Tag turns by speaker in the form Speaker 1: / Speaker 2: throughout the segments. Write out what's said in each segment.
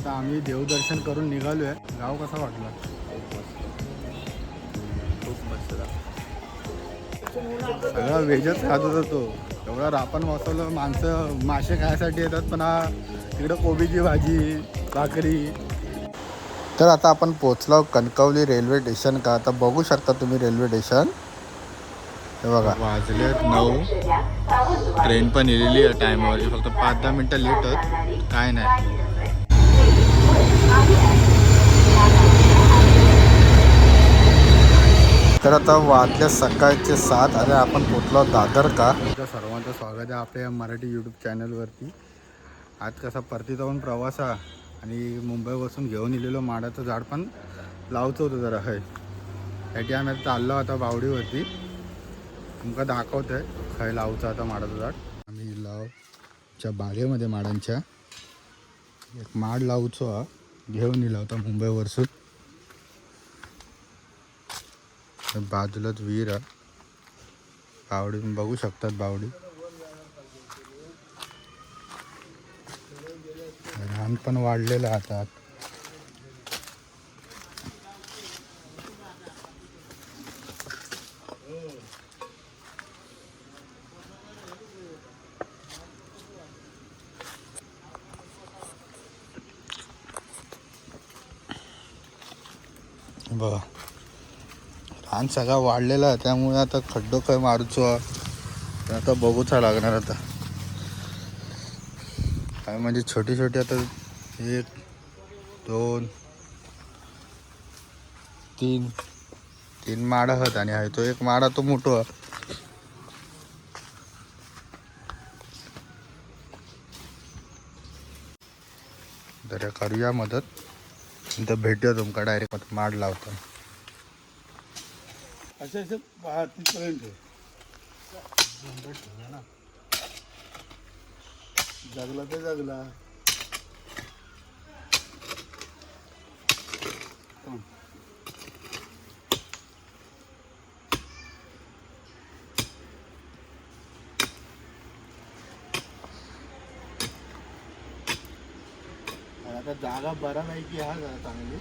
Speaker 1: आता आम्ही देवदर्शन करून निघालो आहे गाव कसा वाटला?
Speaker 2: खूप मस्त
Speaker 1: सगळा व्हेजच खात होता तो. एवढा रापण वाचवलं. माणसं मासे खायसाठी येतात पण हा तिकडं कोबीची भाजी भाकरी. तर आता आपण पोचलो कणकवली रेल्वे स्टेशन का? आता बघू शकता तुम्ही रेल्वे स्टेशन. हे बघा. वाजले नऊ. ट्रेन पण येलेली आहे टायमावर फक्त पाच दहा मिनटं लेट होत. काय नाही. तर आता वाजले सकाळचे सात. आणि आपण पोचलो दादर का? सर्वांचं स्वागत आहे आपल्या मराठी यूट्यूब चॅनलवरती आज कसा परती जाऊन प्रवास हा आणि मुंबईपासून घेऊन इलेलो माडाचं झाड पण लावचं होतं जरा हय. त्याठी आम्ही चाललो आता बावडीवरती. तुमका दाखवतं आहे खय लावचं आता माडाचं झाड. आम्ही लावच्या बागेमध्ये माडांच्या. एक माड लावचो हा. घेऊन येला होता मुंबईवरसून. बाजूलाच विहीर आहे. बावडी बघू शकतात बावडी. रान पण वाढलेलं आता. बघा. रान सगळा वाढलेला आहे त्यामुळे आता खड्डो काय मारूचो? हा. आता बघूचा लागणार आता. काय म्हणजे छोटी छोटी आता एक दोन तीन तीन माड आहेत आणि आहे तो एक माडा तो मोठो. आहे तर करूया मदत. तर भेटतो तुमका डायरेक्ट माड लावता.
Speaker 3: असे असे पहा तिथपर्यंत. जगला ते जगला
Speaker 1: आता जागा बऱ्यापैकी हा जरा चांगली.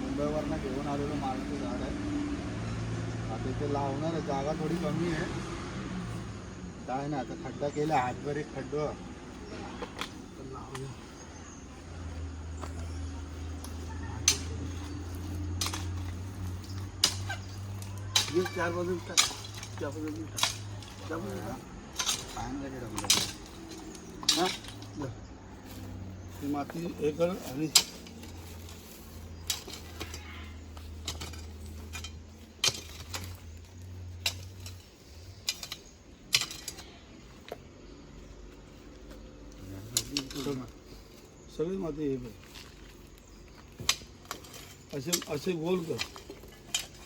Speaker 1: मुंबईवरनं घेऊन आलेलं माळाचं झाड आहे. आता इथे लावणार जागा थोडी कमी आहे. काय नाही आता खड्डा केला हातभर एक खड्डो.
Speaker 3: ये चार बाजून टाक. त्या बाजून टाक. त्या बाजून टाक.
Speaker 1: पायानं कधी रमलं?
Speaker 3: ती माती हे कर आणि सगळी माती हे बघ असे असे गोल कर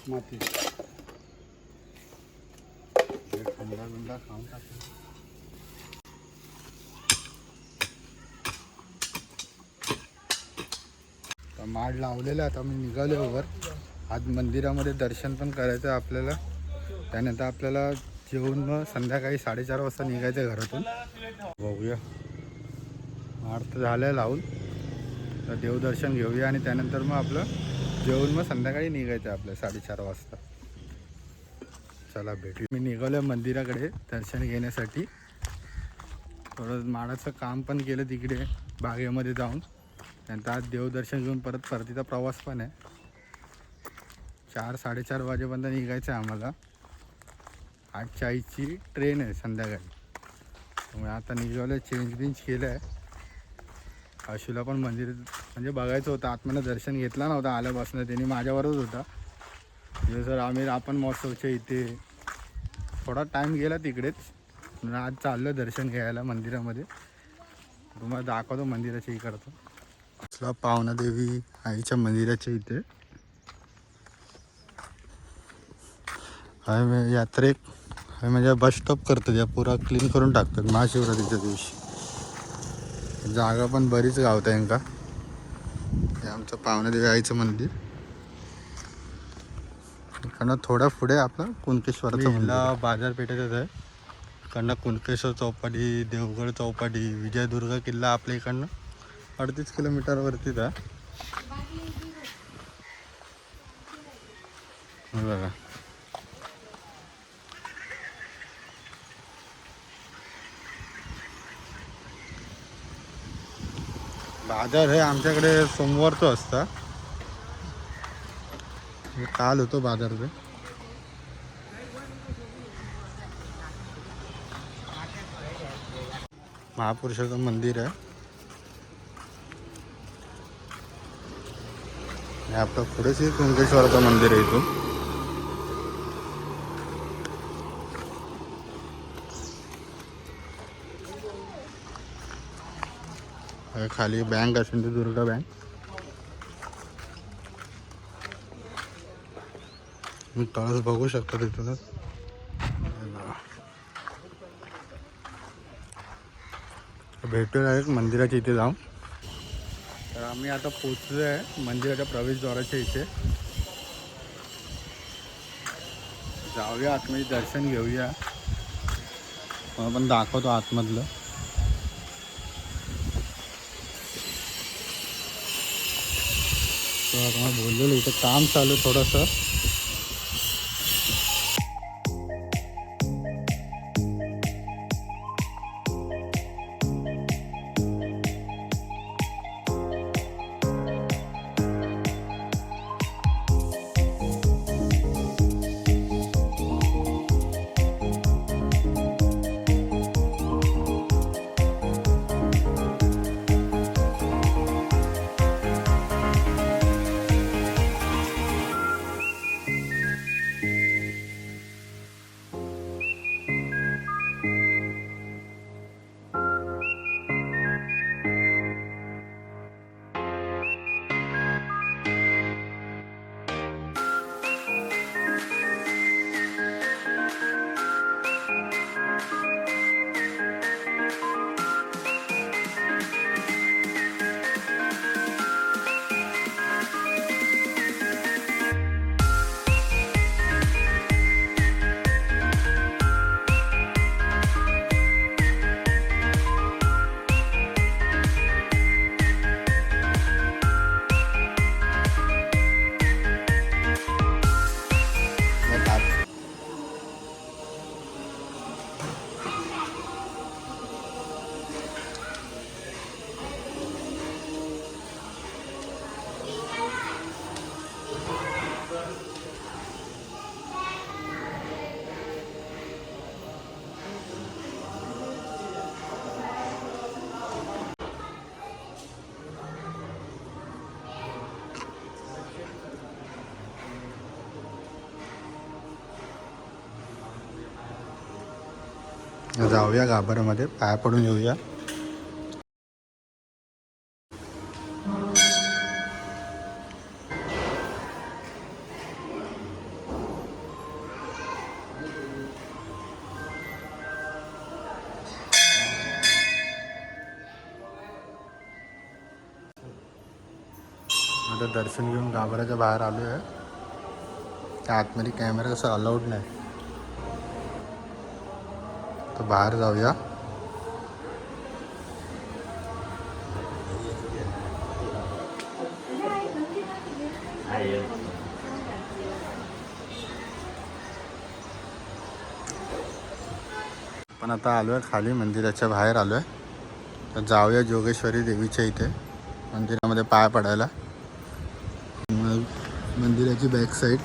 Speaker 3: माती
Speaker 1: हे थंडा खाऊन टाकू. तर माड लावलेला आता मी निघालो वर. आज मंदिरामध्ये दर्शन पण करायचं आहे आपल्याला. त्यानंतर आपल्याला जेवून मग संध्याकाळी साडेचार वाजता निघायचं आहे घरातून. बघूया. माड तर झालं आहे लावून. तर देवदर्शन घेऊया आणि त्यानंतर मग आपलं जेवून मग संध्याकाळी निघायचं आहे आपल्या साडेचार वाजता. चला भेटू मी निघालो मंदिराकडे दर्शन घेण्यासाठी. थोडं माडाचं काम पण केलं तिकडे बागेमध्ये जाऊन. नंतर आज देवदर्शन घेऊन परत परतीचा प्रवास पण आहे. चार साडेचार वाजेपर्यंत निघायचं आहे आम्हाला. आठ चाळीसची ट्रेन आहे संध्याकाळी. त्यामुळे आता निघालं चेंज बिंज केलं आहे आशूला पण मंदिर म्हणजे बघायचं होतं. आत्म्यानं दर्शन घेतला नव्हता आल्यापासून. त्यांनी माझ्यावरच होता. म्हणजे सर आम्ही आपण महोत्सवच्या इथे थोडा टाईम गेला तिकडेच. म्हणून आज चाललं दर्शन घ्यायला मंदिरामध्ये. तुम्हाला दाखवतो मंदिराच्या इकडचं. असला पावनादेवी आईच्या मंदिराच्या इथे. हाय म्हणजे यात्रेक हाय म्हणजे बस स्टॉप करतात या पुरा क्लीन करून टाकतात महाशिवरात्रीच्या दिवशी. जागा पण बरीच गावत आहे का? हे आमचं पावनादेवी आईचं मंदिर. इकडनं थोडं पुढे आपलं कुणकेश्वराचं बाजारपेठेतच आहे. इकडनं कुणकेश्वर चौपाटी देवगड चौपाटी विजयदुर्ग किल्ला आपल्या इकडनं अडतीस किलोमीटरवरतीच आहे. बघा. बाजार हे आमच्याकडे सोमवारचं असतं. हे काल होतो बाज़ार ते महापुरुषाचं मंदिर आहे हे आपलं पुढेच हे कुंकेश्वराचं मंदिर आहे हे खाली बँक असेल ती दुर्गा बँक मी तळस बघू शकतो तिथूनच भेटूया एक मंदिराच्या इथे जाऊन. तर आम्ही आता पोचलो आहे मंदिराच्या प्रवेशद्वाराच्या इथे. जाऊया आतमध्ये दर्शन घेऊया. मला पण दाखवतो आतमधलं. तर मला बोललेलं इथं काम चालू आहे थोडंसं. जाऊया गाभाऱ्यामध्ये. पाया पडून येऊया. आता दर्शन घेऊन गाभाऱ्याच्या बाहेर आलो आहे त्या आतमध्ये कॅमेरा कसं अलाउड नाही. तर बाहेर जाऊया. पण आता आलो आहे खाली मंदिराच्या बाहेर आलो आहे तर जाऊया जोगेश्वरी देवीच्या इथे मंदिरामध्ये पाय पडायला. मग मंदिराची बॅक साईड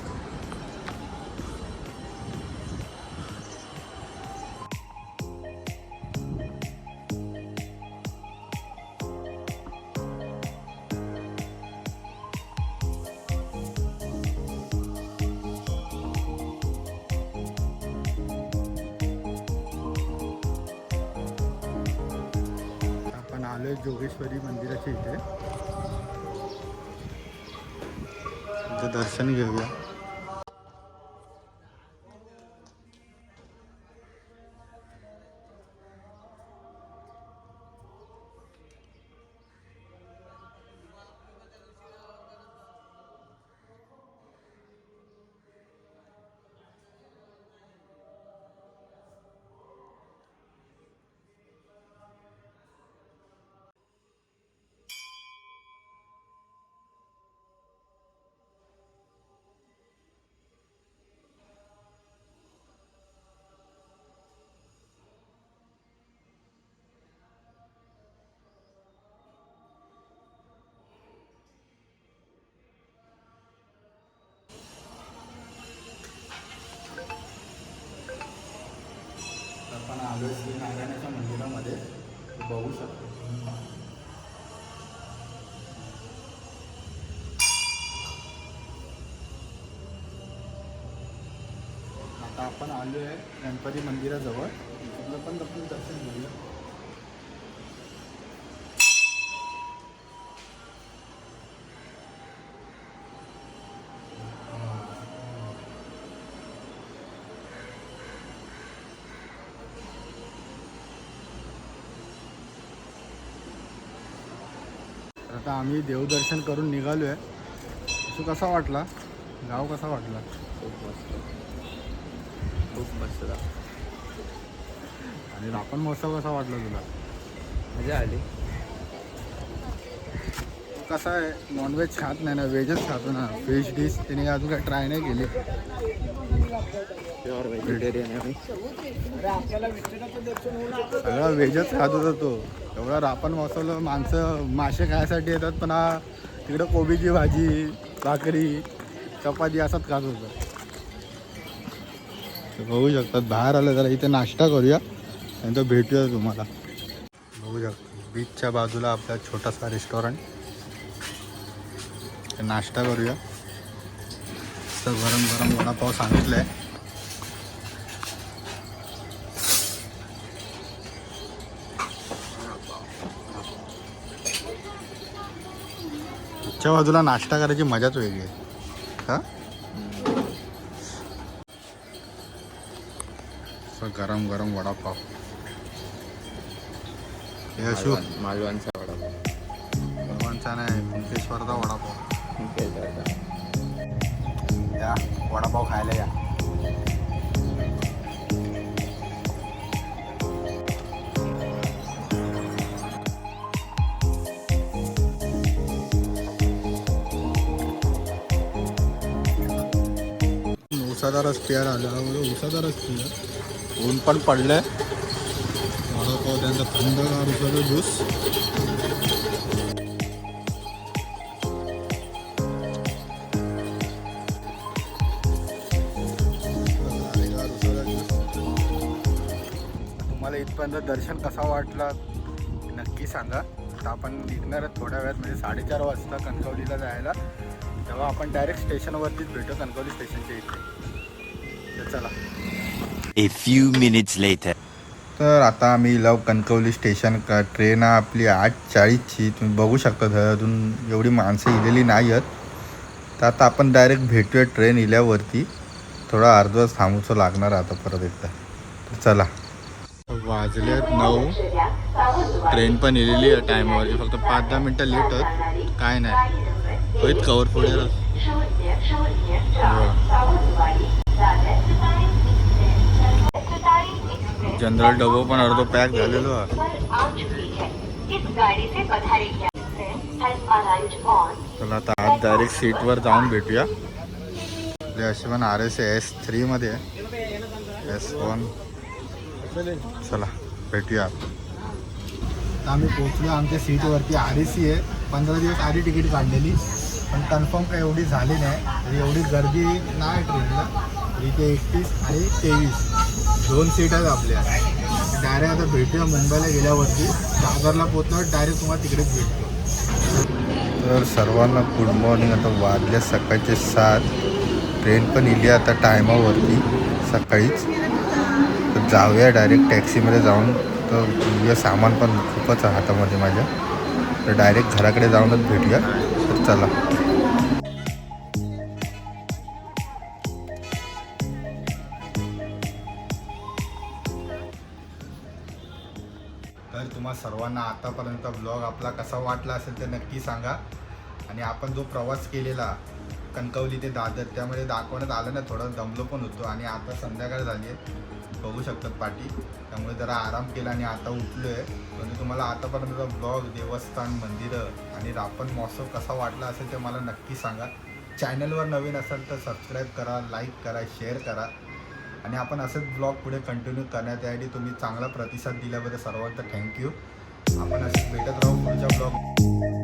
Speaker 1: आहे जोगेश्वरी मंदिराच्या इथे. दर्शन घेऊया. आलो श्री नारायणाच्या मंदिरामध्ये बघू शकतो. आता आपण आलो आहे गणपती मंदिराजवळ. तिथलं पण आपण दर्शन घेऊया. आता आम्ही देवदर्शन करून निघालो आहे तो कसा वाटला? गाव कसा वाटला?
Speaker 3: खूप मस्त. खूप मस्त
Speaker 1: आणि रापण महोत्सव कसा वाटला तुला?
Speaker 3: मजा आली.
Speaker 1: कसा आहे? नॉनव्हेज खात नाही ना व्हेजच खातो ना. फिश डिश तिने अजून काय ट्राय नाही केली.
Speaker 3: प्युअर व्हेजिटेरियन आहे
Speaker 1: व्हेजच खात होता तो. एवढा रापण मसाला माणसं मासे खायसाठी येतात पण हा तिकडं कोबीची भाजी भाकरी चपाती असंच खात होतं. बघू शकतात बाहेर आलं जरा इथे नाश्ता करूया नंतर भेटूया तुम्हाला. बघू शकतो बीचच्या बाजूला आपला छोटासा रेस्टॉरंट नाश्ता करूया. तर गरम गरम वडापाव सांगितलं आहे च्या बाजूला नाश्ता करायची मजाच वेगळी आहे. हा? गरम गरम वडापाव. हे अशू
Speaker 3: मालवण मालवणचा वडापाव.
Speaker 1: भगवानचा नाही कुंकेश्वरचा वडापाव.
Speaker 3: दादा.
Speaker 1: या वडापाव खायला या. रस प्यायला आला. बरं उसाचा रस पिया ऊन पण पडलंय. वडापाव त्यांचा थंडगार उसाचा ज्यूस. तुम्हाला इथपर्यंत दर्शन कसा वाटला नक्की सांगा. आता आपण निघणार आहे थोड्या वेळात म्हणजे साडेचार वाजता कणकवलीला जायला. तेव्हा आपण डायरेक्ट स्टेशनवरतीच भेटू कणकवली स्टेशनच्या इथे. तर चला.
Speaker 2: A few minutes later.
Speaker 1: तर आता आम्ही लव कणकवली स्टेशन का ट्रेन आपली आठ चाळीसची तुम्ही बघू शकता अजून एवढी माणसं इलेली नाही आहेत तर आता आपण डायरेक्ट भेटूया ट्रेन इल्यावरती. थोडा अर्धा थांबूचं लागणार आता परत एकदा. तर चला. वाजले आहेत नऊ. ट्रेन पण इलेली आहे टायमावरची फक्त पाच दहा मिनटं लेट आहेत. काय नाही. होईत कवर पुढे. जनरल डबो पण अर्धो पॅक झालेलो चला आता आज डायरेक्ट सीटवर जाऊन भेटूया. आपले असे पण आर एस एस थ्रीमध्ये आहे. एस वन चला भेटूया. आम्ही पोचलो आमच्या सीटवरती आर ए सी आहे पंधरा दिवस आधी तिकीट काढलेली. पण कन्फर्म काय एवढी झाली नाही. एवढी गर्दी नाही ट्रेनला इथे एकतीस आणि तेवीस. दोन सीट आहेत आपल्या. डायरेक्ट आता भेटूया मुंबईला गेल्यावरती. दादरला पोचल्यावर डायरेक्ट तुम्हाला तिकडेच भेटतो. तर सर्वांना गुड मॉर्निंग आता वाजल्या सकाळचे सात. ट्रेन पण इली आता टायमावरती सकाळीच. तर जाऊया डायरेक्ट टॅक्सीमध्ये जाऊन. तर घेऊया सामान पण खूपच आहे हातामध्ये माझ्या. तर डायरेक्ट घराकडे जाऊनच भेटूया. तर चला. सर्वांना आतापर्यंत ब्लॉग आपला कसा वाटला असेल ते नक्की सांगा. आणि आपण जो प्रवास केलेला कणकवली ते दादर त्यामध्ये दाखवण्यात आलं ना थोडं दमलो पण होतो. आणि आता संध्याकाळ झाली आहे. बघू शकतात पाठी त्यामुळे जरा आराम केला आणि आता उठलो आहे म्हणजे तुम्हाला आतापर्यंतचा ब्लॉग देवस्थान मंदिरं आणि रापण महोत्सव कसा वाटला असेल ते मला नक्की सांगा. चॅनलवर नवीन असेल तर सबस्क्राईब करा लाईक करा शेअर करा. आणि आपण असेच ब्लॉग पुढे कंटिन्यू करण्यात यासाठी तुम्ही चांगला प्रतिसाद दिल्याबद्दल सर्वांचं थँक्यू आपण असेच भेटत राहू पुढच्या ब्लॉग